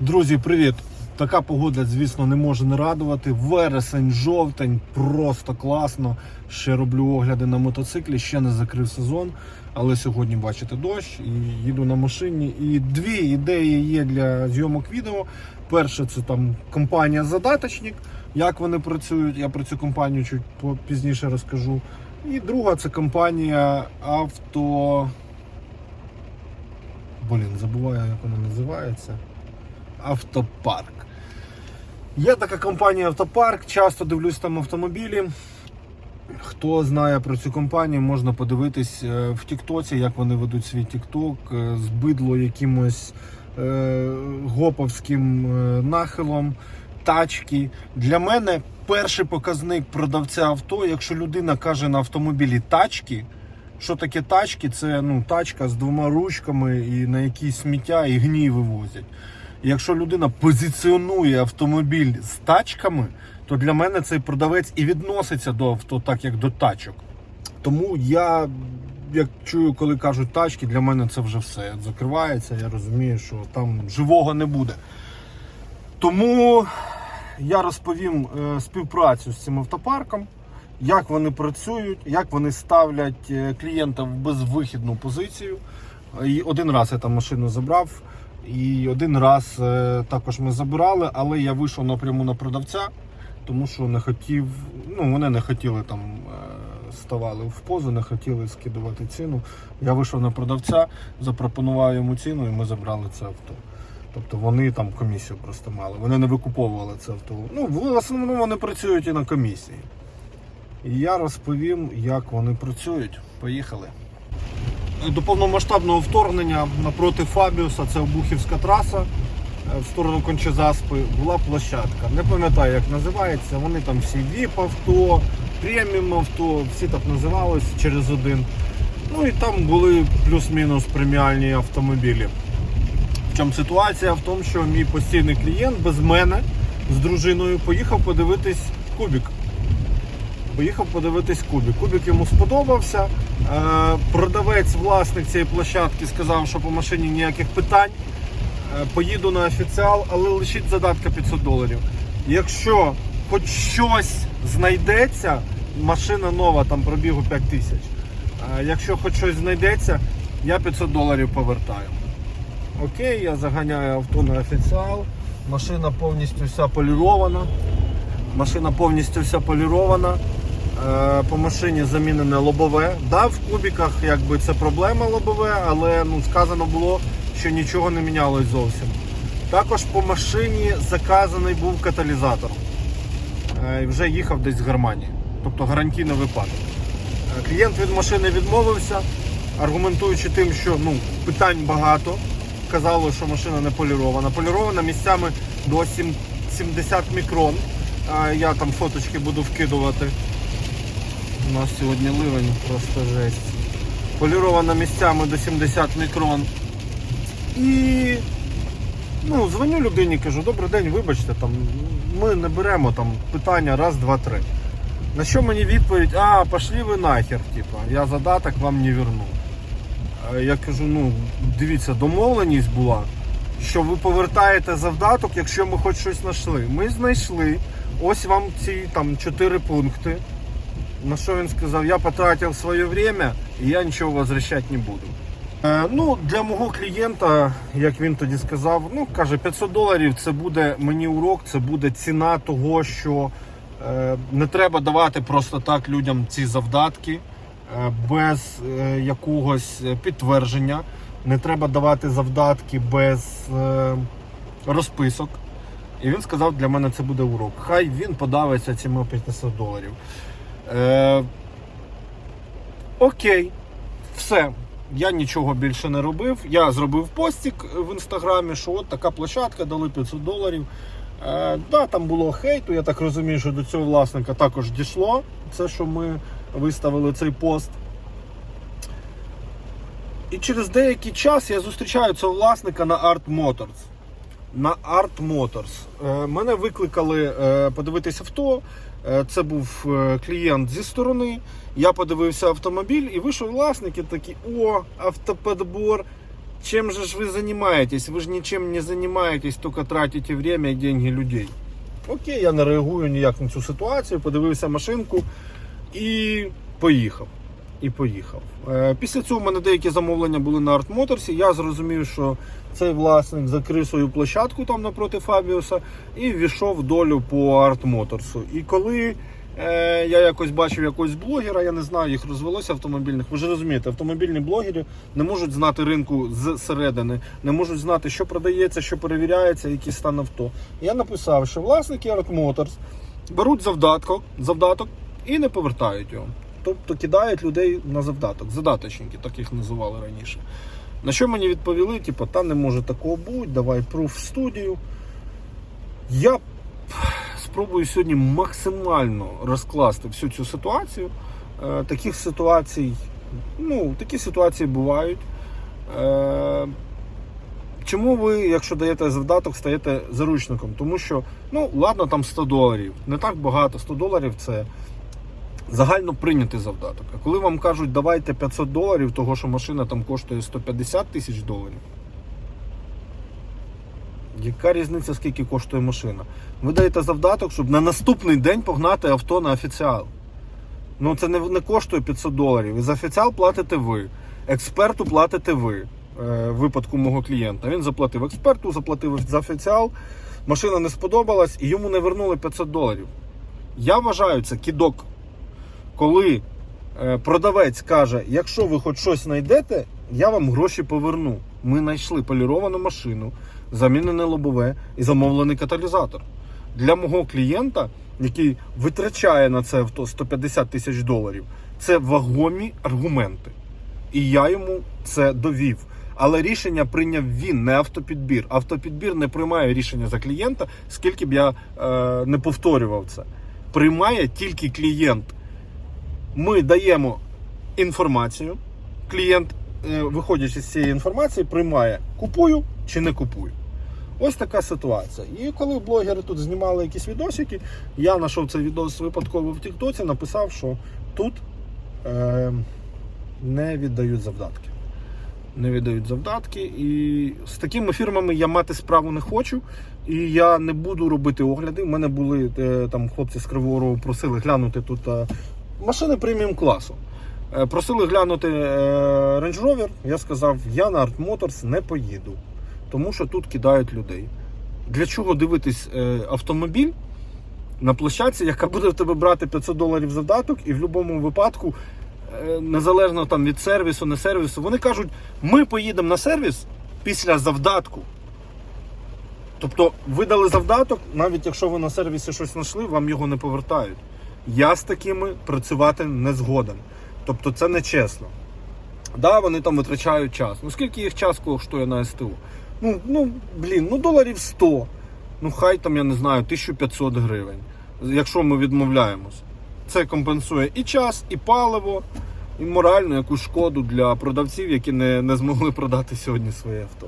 Друзі, привіт! Така погода, звісно, не може не радувати. Вересень, жовтень, просто класно. Ще роблю огляди на мотоциклі, ще не закрив сезон. Але сьогодні бачите дощ і їду на машині. І дві ідеї є для зйомок відео. Перше, це там компанія Задаточник. Як вони працюють, я про цю компанію чуть пізніше розкажу. І друга це компанія авто. Блін, забуваю, як вона називається. Автопарк. Є така компанія Автопарк, часто дивлюсь там автомобілі. Хто знає про цю компанію, можна подивитись е, в Тіктоці, як вони ведуть свій Тікток, е, з бидло якимось е, гоповським е, нахилом, тачки. Для мене перший показник продавця авто, якщо людина каже на автомобілі тачки, що таке тачки? Це ну, тачка з двома ручками і на якій сміття і гній вивозять. Якщо людина позиціонує автомобіль з тачками, то для мене цей продавець і відноситься до авто так, як до тачок. Тому я, як чую, коли кажуть тачки, для мене це вже все закривається. Я розумію, що там живого не буде. Тому я розповім е, співпрацю з цим автопарком, як вони працюють, як вони ставлять е, клієнта в безвихідну позицію. І один раз я там машину забрав, і один раз е, також ми забирали, але я вийшов напряму на продавця, тому що не хотів, ну вони не хотіли там. е, Ставали в позу, не хотіли скидувати ціну. Я вийшов на продавця, запропонував йому ціну, і ми забрали це авто. Тобто вони там комісію просто мали. Вони не викуповували це авто. Ну, в основному вони працюють і на комісії. І я розповім, як вони працюють. Поїхали. До повномасштабного вторгнення напроти Фабіуса, це Обухівська траса е, в сторону Кончезаспи, була площадка. Не пам'ятаю, як називається. Вони там всі VIP авто, преміум авто, всі так називались через один. Ну і там були плюс-мінус преміальні автомобілі. В чому ситуація? В тому, що мій постійний клієнт без мене з дружиною поїхав подивитись кубік. Поїхав подивитись кубік. Кубік йому сподобався. Е, Продавець, власник цієї площадки сказав, що по машині ніяких питань. Е, Поїду на офіціал, але лишіть задатка 500 доларів. Якщо хоч щось знайдеться, машина нова, там пробігу 5 тисяч. Е, Якщо хоч щось знайдеться, я 500 доларів повертаю. Окей, я заганяю авто на офіціал. Машина повністю вся полірована. Машина повністю вся полірована. Е, По машині замінене лобове. Да, в кубіках якби це проблема лобове, але ну, сказано було, що нічого не мінялось зовсім. Також по машині заказаний був каталізатор. Е, І вже їхав десь з Германії. Тобто гарантійний випадок. Е, Клієнт від машини відмовився, аргументуючи тим, що ну, питань багато. Казали, що машина не полірована. Полірована місцями до 70 мікрон. Я там фоточки буду вкидувати. У нас сьогодні ливень, просто жесть. Полірована місцями до 70 мікрон. І ну, дзвоню людині, кажу, добрий день, вибачте, там, ми не беремо там питання раз, два, три. На що мені відповідь, а, пошли ви нахер, типа, я задаток вам не верну. Я кажу, ну, дивіться, домовленість була, що ви повертаєте завдаток, якщо ми хоч щось знайшли. Ми знайшли. Ось вам ці там чотири пункти. На що він сказав, я потратив своє время і я нічого возвращати не буду. Е, ну, для мого клієнта, як він тоді сказав, ну каже, 500 доларів це буде мені урок, це буде ціна того, що е, не треба давати просто так людям ці завдатки е, без е, якогось підтвердження. Не треба давати завдатки без е, розписок. І він сказав, для мене це буде урок. Хай він подавиться цими 500 доларів. Е, окей, все. Я нічого більше не робив. Я зробив постік в інстаграмі, що от така площадка, дали 500 доларів. Е, да, там було хейту, я так розумію, що до цього власника також дійшло. Це, що ми виставили цей пост. І через деякий час я зустрічаю цього власника на Art Motors. На Art Motors. Е, мене викликали е, подивитися авто. Е, Це був е, клієнт зі сторони. Я подивився автомобіль і вийшов власник і такий: о, автоподбор. чем же ж ви займаєтесь? Ви ж нічим не займаєтесь, тільки тратите время і деньги людей. Окей, я не реагую ніяк на цю ситуацію, подивився машинку і поїхав. І поїхав. Е, Після цього в мене деякі замовлення були на Art Motors. Я зрозумів, що цей власник закрив свою площадку там напроти Фабіуса і ввійшов долю по Art Motors. І коли е, я якось бачив якогось блогера, я не знаю, їх розвелося автомобільних. Ви ж розумієте, автомобільні блогери не можуть знати ринку зсередини, не можуть знати, що продається, що перевіряється, який стан авто. Я написав, що власники Art Motors беруть завдаток, завдаток і не повертають його. Тобто кидають людей на завдаток, задаточники, так їх називали раніше. На що мені відповіли, типу, та не може такого бути, давай пруф в студію. Я спробую сьогодні максимально розкласти всю цю ситуацію. Е, таких ситуацій, ну, такі ситуації бувають. Е, Чому ви, якщо даєте завдаток, стаєте заручником? Тому що, ну, ладно, там 100 доларів. Не так багато. 100 доларів це загально прийнятий завдаток. А коли вам кажуть, давайте 500 доларів, того що машина там коштує 150 тисяч доларів. Яка різниця, скільки коштує машина? Ви даєте завдаток, щоб на наступний день погнати авто на офіціал. Ну це не, не коштує 500 доларів. І за офіціал платите ви. Експерту платите ви. Е, в випадку мого клієнта. Він заплатив експерту, заплатив за офіціал. Машина не сподобалась і йому не вернули 500 доларів. Я вважаю це кідок. Коли е, продавець каже, якщо ви хоч щось знайдете, я вам гроші поверну. Ми знайшли поліровану машину, замінене лобове і замовлений каталізатор. Для мого клієнта, який витрачає на це авто 150 тисяч доларів, це вагомі аргументи. І я йому це довів. Але рішення прийняв він, не автопідбір. Автопідбір не приймає рішення за клієнта, скільки б я е, не повторював це. Приймає тільки клієнт. Ми даємо інформацію. Клієнт, е, виходячи з цієї інформації, приймає купую чи не купую. Ось така ситуація. І коли блогери тут знімали якісь відосики, я знайшов цей відос випадково в Тіктоці, написав, що тут е, не віддають завдатки. Не віддають завдатки. І з такими фірмами я мати справу не хочу. І я не буду робити огляди. У мене були е, там хлопці з Кривого просили глянути тут е, машини преміум класу. Е, Просили глянути е, Range Rover. Я сказав, я на Art Motors не поїду, тому що тут кидають людей. Для чого дивитись е, автомобіль на площадці, яка буде в тебе брати 500 доларів завдаток, і в будь-якому випадку, незалежно там від сервісу, не сервісу, вони кажуть, ми поїдемо на сервіс після завдатку. Тобто видали завдаток, навіть якщо ви на сервісі щось знайшли, вам його не повертають. Я з такими працювати не згоден. Тобто це не чесно. Да, вони там витрачають час. Ну скільки їх час коштує на СТУ? Ну, ну блін, ну доларів 100. Ну хай там, я не знаю, 1500 гривень. Якщо ми відмовляємось. Це компенсує і час, і паливо, і моральну якусь шкоду для продавців, які не, не змогли продати сьогодні своє авто.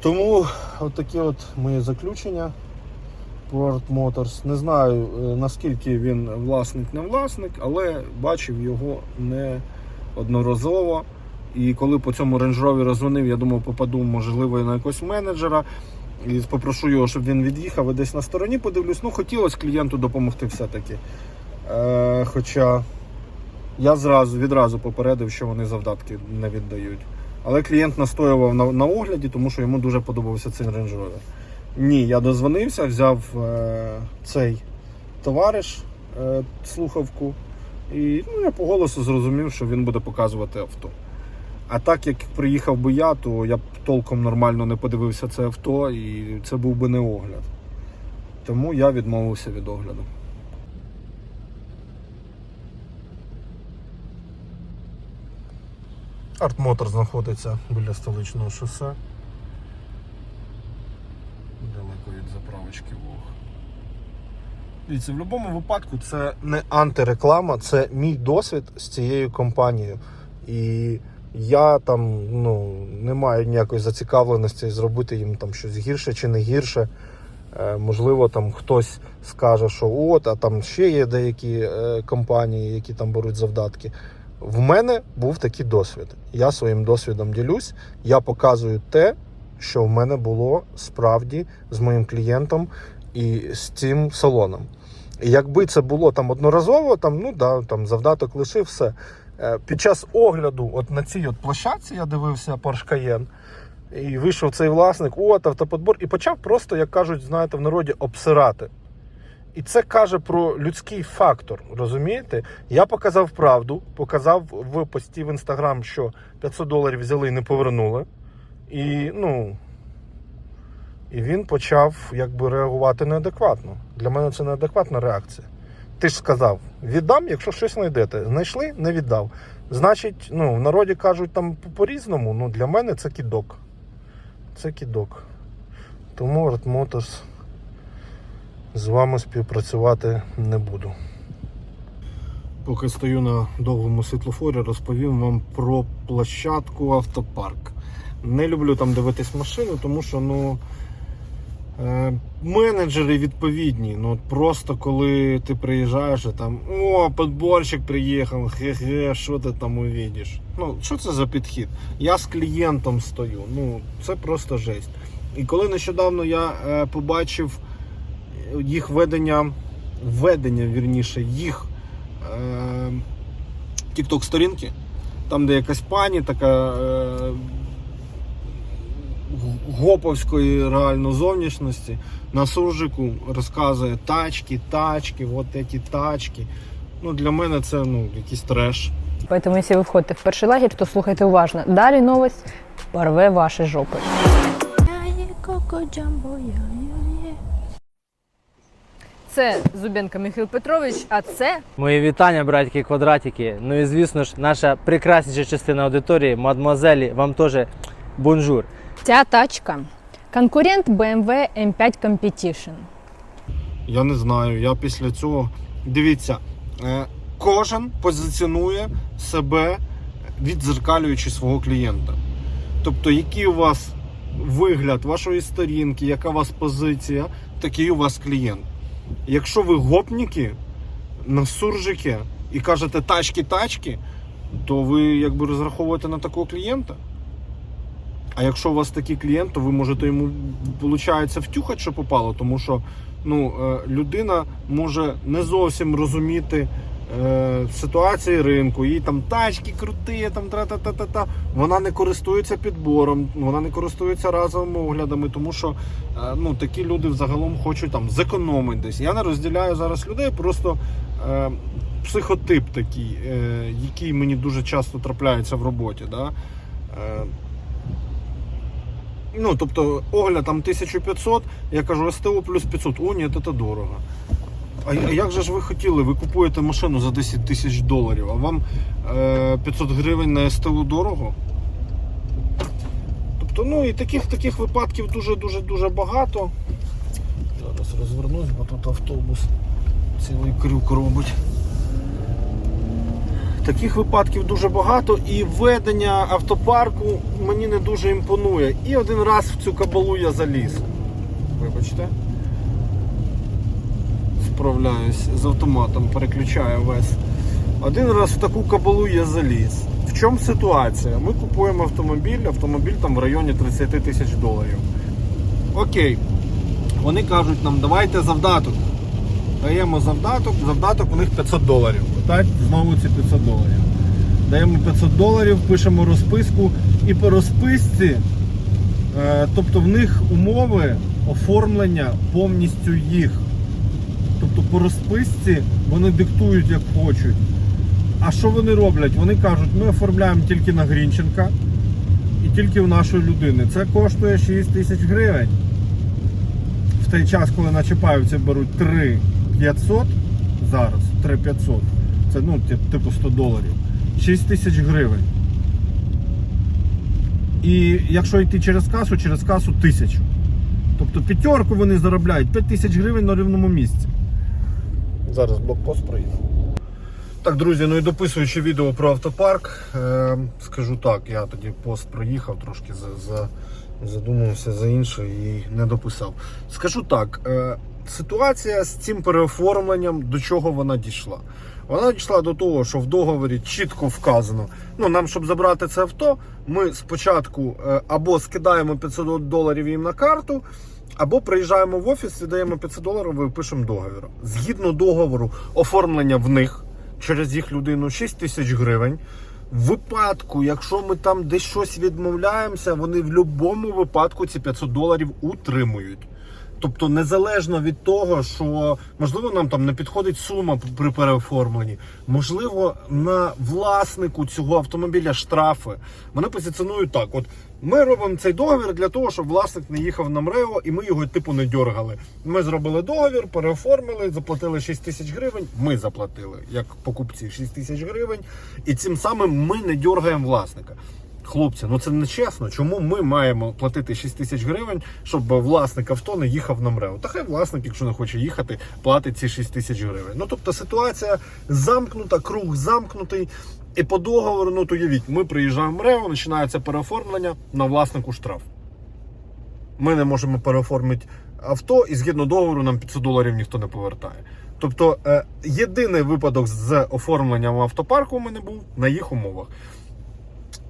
Тому от такі от мої заключення про Motors. Не знаю е, наскільки він власник, не власник, але бачив його не одноразово. І коли по цьому Rover дзвонив, я думав, попаду, можливо, на якогось менеджера. І попрошу його, щоб він від'їхав і десь на стороні подивлюсь. Ну, хотілося клієнту допомогти все-таки. Е, хоча я зразу відразу попередив, що вони завдатки не віддають. Але клієнт настоював на, на огляді, тому що йому дуже подобався цей Rover. Ні, я дозвонився, взяв е, цей товариш е, слухавку, і ну, я по голосу зрозумів, що він буде показувати авто. А так як приїхав би я, то я б толком нормально не подивився це авто і це був би не огляд. Тому я відмовився від огляду. Артмотор знаходиться біля столичного шосе. Заправочки Вог. Дивіться, в будь-якому випадку це не антиреклама, це мій досвід з цією компанією. І я там ну, не маю ніякої зацікавленості зробити їм там щось гірше чи не гірше. Е, можливо, там хтось скаже, що от, а там ще є деякі е, компанії, які там беруть завдатки. В мене був такий досвід. Я своїм досвідом ділюсь. Я показую те, що в мене було справді з моїм клієнтом і з цим салоном. І якби це було там одноразово, там, ну да, там завдаток лишив все. Е, Під час огляду, от на цій от площадці я дивився Porsche Cayenne, і вийшов цей власник, от автоподбор, і почав просто, як кажуть, знаєте, в народі обсирати. І це каже про людський фактор. Розумієте? Я показав правду, показав в пості в інстаграм, що 500 доларів взяли і не повернули. І ну. І він почав якби реагувати неадекватно. Для мене це неадекватна реакція. Ти ж сказав, віддам, якщо щось знайдете. Знайшли, не віддав. Значить, ну, в народі кажуть там по-різному, ну для мене це кідок. Це кідок. Тому Red Motors з вами співпрацювати не буду. Поки стою на довгому світлофорі, розповім вам про площадку автопарк. Не люблю там дивитись машину, тому що ну, е, менеджери відповідні. Ну, просто коли ти приїжджаєш і там о, подборщик приїхав, хе-хе, що ти там увидиш. Ну, що це за підхід? Я з клієнтом стою. Ну, це просто жесть. І коли нещодавно я е, побачив їх ведення, ведення, вірніше, їх е, тікток сторінки, там, де якась пані така е, гоповської реально зовнішності на суржику розказує тачки, тачки, от ці тачки. Ну, для мене це ну, якийсь треш. Поэтому, если вы входите в перший лагерь, то слухайте уважно. Далі новость порве ваші жопи. Це Зубенко Михайло Петрович, а це Мої вітання, братики квадратики. Ну і звісно ж, наша прекрасніша частина аудиторії, мадмуазелі, вам теж бонжур. Ця тачка. Конкурент BMW M5 Competition. Я не знаю. Я після цього. Дивіться, е, кожен позиціонує себе, відзеркалюючи свого клієнта. Тобто, який у вас вигляд вашої сторінки, яка у вас позиція, такий у вас клієнт. Якщо ви гопніки на суржики і кажете тачки-тачки, то ви якби розраховуєте на такого клієнта. А якщо у вас такий клієнт, то ви можете йому, виходить, втюхати, що попало, тому що ну, е, людина може не зовсім розуміти е, ситуації ринку, їй там тачки круті, там тра-та-та-та-та. Вона не користується підбором, вона не користується разовими оглядами, тому що е, ну, такі люди взагалом хочуть там зекономити десь. Я не розділяю зараз людей, просто е, психотип такий, е, який мені дуже часто трапляється в роботі. Да? Е, Ну, тобто огляд там 1500, я кажу, СТО плюс 500. О, ні, це дорого. А як же ж ви хотіли? Ви купуєте машину за 10 тисяч доларів, а вам е, 500 гривень на СТО дорого? Тобто, ну і таких таких випадків дуже-дуже дуже багато. Зараз розвернусь, бо тут автобус цілий крюк робить. Таких випадків дуже багато, і ведення автопарку мені не дуже імпонує. І один раз в цю кабалу я заліз. Вибачте. Справляюсь з автоматом, переключаю весь. Один раз в таку кабалу я заліз. В чому ситуація? Ми купуємо автомобіль, автомобіль там в районі 30 тисяч доларів. Окей. Вони кажуть нам, давайте завдаток. Даємо завдаток, завдаток у них 500 доларів. Так, знову ці 500 доларів. Даємо 500 доларів, пишемо розписку і по розписці, е, тобто в них умови оформлення повністю їх. Тобто по розписці вони диктують як хочуть. А що вони роблять? Вони кажуть, ми оформляємо тільки на Грінченка і тільки в нашої людини. Це коштує 6 тисяч гривень. В той час, коли на Чапаївці беруть 3 500 зараз, 3 500, це ну, типу 100 доларів, 6 тисяч гривень. І якщо йти через касу, через касу тисячу. Тобто п'ятерку вони заробляють 5 тисяч гривень на рівному місці. Зараз блокпост проїду. Так, друзі, ну і дописуючи відео про автопарк, е, скажу так, я тоді пост проїхав, трошки за, за, задумався за інше і не дописав. Скажу так, е, ситуація з цим переоформленням, до чого вона дійшла? Вона дійшла до того, що в договорі чітко вказано. Ну, нам, щоб забрати це авто, ми спочатку е, або скидаємо 500 доларів їм на карту, або приїжджаємо в офіс, віддаємо 500 доларів і пишемо договір. Згідно договору, оформлення в них через їх людину 6 тисяч гривень. В випадку, якщо ми там десь щось відмовляємося, вони в будь-якому випадку ці 500 доларів утримують. Тобто, незалежно від того, що можливо нам там не підходить сума при переоформленні, можливо, на власнику цього автомобіля штрафи. Вони позиціонують так: от ми робимо цей договір для того, щоб власник не їхав на МРЕО і ми його типу не дьоргали. Ми зробили договір, переоформили, заплатили 6 тисяч гривень. Ми заплатили як покупці 6 тисяч гривень, і цим самим ми не дьоргаємо власника. Хлопці, ну це не чесно. Чому ми маємо платити 6 тисяч гривень, щоб власник авто не їхав на МРЕО? Та хай власник, якщо не хоче їхати, платить ці 6 тисяч гривень. Ну тобто ситуація замкнута, круг замкнутий. І по договору, ну то уявіть, ми приїжджаємо в МРЕО, починається переоформлення на власнику штраф. Ми не можемо переоформити авто, і згідно договору нам 500 доларів ніхто не повертає. Тобто, е, єдиний випадок з оформленням автопарку у мене був на їх умовах.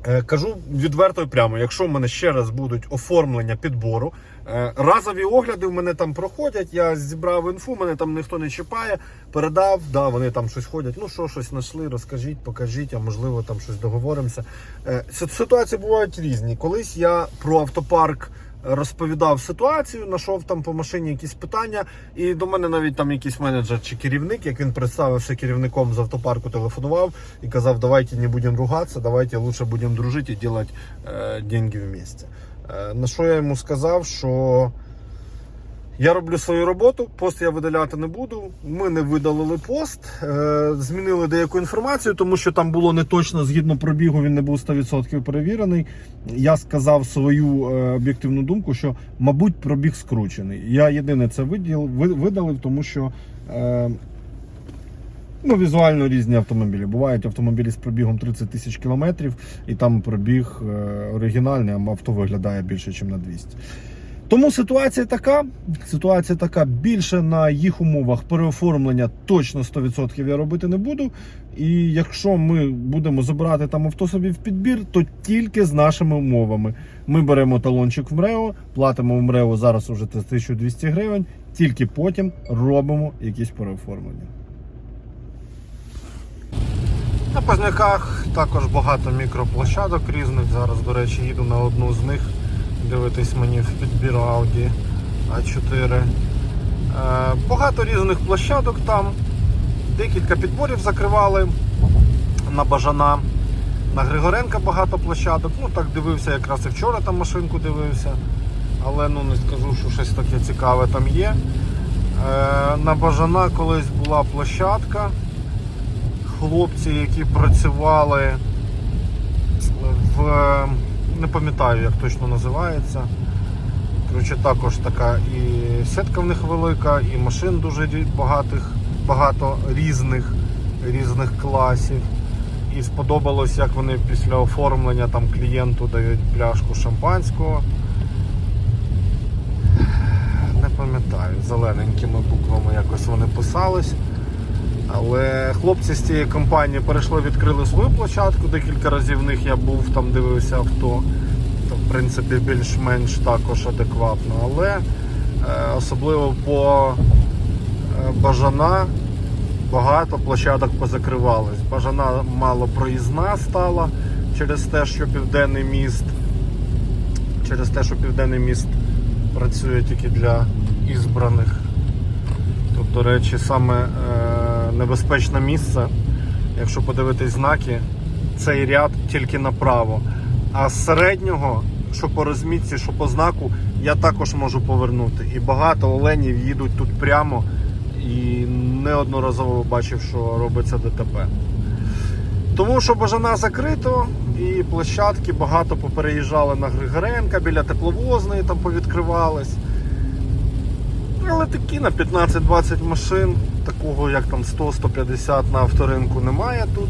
Е, Кажу відверто і прямо, якщо в мене ще раз будуть оформлення підбору, е, разові огляди в мене там проходять. Я зібрав інфу, мене там ніхто не чіпає, передав, да, вони там щось ходять. Ну що, щось знайшли, розкажіть, покажіть, а можливо там щось договоримося. Е, Ситуації бувають різні. Колись я про автопарк розповідав ситуацію, знайшов там по машині якісь питання, і до мене навіть там якийсь менеджер чи керівник, як він представився керівником з автопарку, телефонував і казав, давайте не будемо ругатися, давайте лучше будемо дружити і робити е, деньги місті. Е, на що я йому сказав, що я роблю свою роботу, пост я видаляти не буду. Ми не видалили пост, е, змінили деяку інформацію, тому що там було не точно згідно пробігу, він не був 100% перевірений. Я сказав свою е, об'єктивну думку, що, мабуть, пробіг скручений. Я єдине це виділ, видалив, тому що. Е, Ну, візуально різні автомобілі. Бувають автомобілі з пробігом 30 тисяч кілометрів, і там пробіг оригінальний, а авто виглядає більше, ніж на 200. Тому ситуація така. Ситуація така більше на їх умовах переоформлення точно 100% я робити не буду. І якщо ми будемо забирати там авто собі в підбір, то тільки з нашими умовами. Ми беремо талончик в МРЕО, платимо в МРЕО зараз уже 1200 гривень, тільки потім робимо якісь переоформлення. На Позняках також багато мікроплощадок різних. Зараз, до речі, їду на одну з них. Дивитись мені в підбір Audi A4. Е, багато різних площадок там. Декілька підборів закривали на Бажана. На Григоренка багато площадок. Ну так дивився, якраз і вчора там машинку дивився. Але ну не скажу, що щось таке цікаве там є. Е, на Бажана колись була площадка хлопці, які працювали в не пам'ятаю, як точно називається. Коротше, також така і сетка в них велика, і машин дуже багатих, багато різних, різних класів. І сподобалось, як вони після оформлення там клієнту дають пляшку шампанського. Не пам'ятаю, зелененькими буквами якось вони писались. Але хлопці з цієї компанії перейшли, відкрили свою площадку. Декілька разів в них я був, там дивився авто. То, в принципі, більш-менш також адекватно. Але е, особливо по е, Бажана багато площадок позакривались. Бажана мало проїзна стала через те, що південний міст, через те, що південний міст працює тільки для ізбраних. До речі, саме е, небезпечне місце, якщо подивитись знаки, цей ряд тільки направо. А з середнього, що по розмітці, що по знаку, я також можу повернути. І багато оленів їдуть тут прямо і неодноразово бачив, що робиться ДТП. Тому що Бажана закрито, і площадки багато попереїжджали на Григоренка, біля тепловозної там повідкривались. Але такі на 15-20 машин, такого як там 100-150 на авторинку немає тут.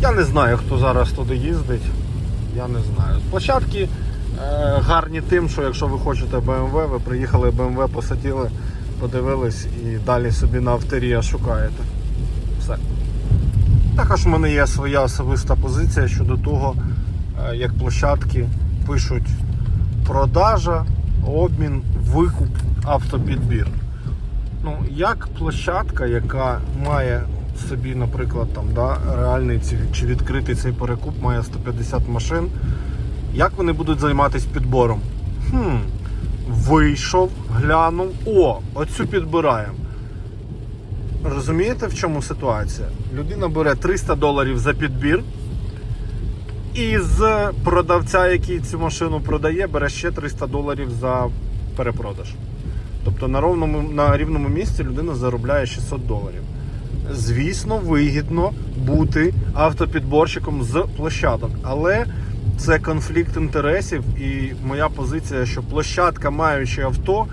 Я не знаю, хто зараз туди їздить. Я не знаю. Площадки е, гарні тим, що якщо ви хочете BMW, ви приїхали BMW, посадили подивились і далі собі на авторія шукаєте. Все. Також в мене є своя особиста позиція щодо того, е, як площадки пишуть продажа, обмін, викуп, автопідбір. Ну, як площадка, яка має собі, наприклад, там, да, реальний чи відкритий цей перекуп, має 150 машин, як вони будуть займатися підбором? Хм, вийшов, глянув, о, оцю підбираємо. Розумієте, в чому ситуація? Людина бере 300 доларів за підбір, і з продавця, який цю машину продає, бере ще 300 доларів за перепродаж. Тобто на, ровному, на рівному місці людина заробляє 600 доларів. Звісно, вигідно бути автопідборщиком з площадок, але це конфлікт інтересів, і моя позиція, що площадка, маючи авто,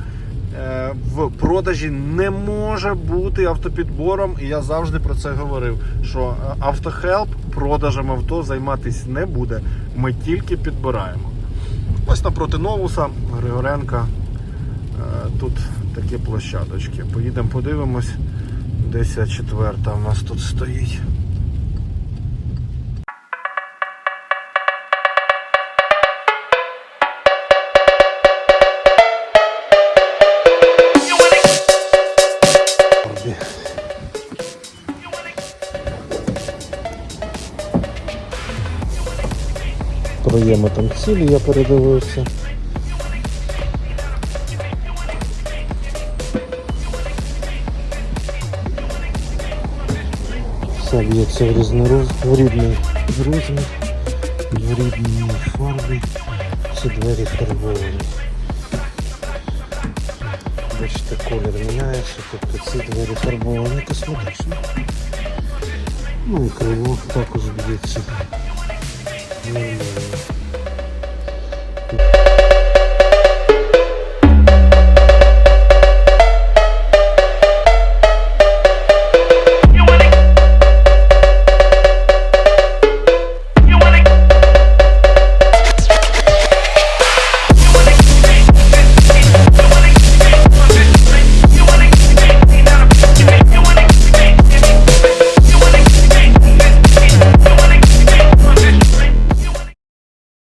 е, в продажі не може бути автопідбором. І я завжди про це говорив: що е, автохелп продажем авто займатися не буде. Ми тільки підбираємо. Ось напроти Новуса, Григоренка. Е, Тут такі площадочки. Поїдемо подивимось. 10 у нас тут стоїть. Проємо там цілі, я передивився. Все б'ється в різнороз, в рідний розмір, в рідній фарбі. Всі двері фарбовані. Бачите, колір міняється, тобто ці двері фарбовані косметично. Ну і крило також б'ється. Нормально.